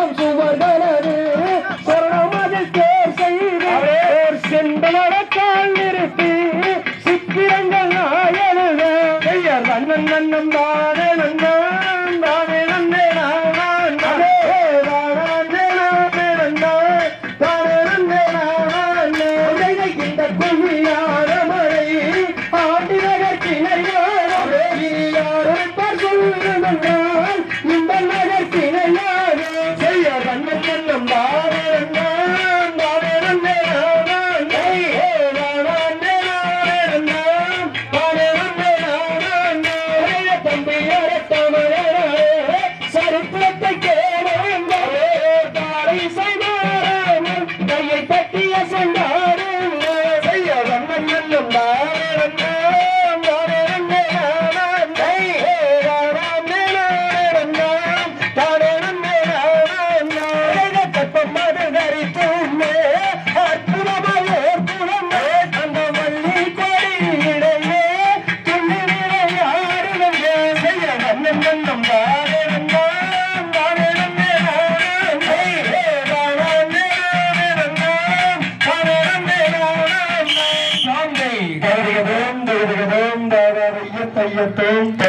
சரணம் சுவர்கனது சரணம் அது தேர் செய்தேர் செம்பலட கால் நிறுத்தி சித்திரங்கள் நாயனது நன்னம் தானே நன்னா voltou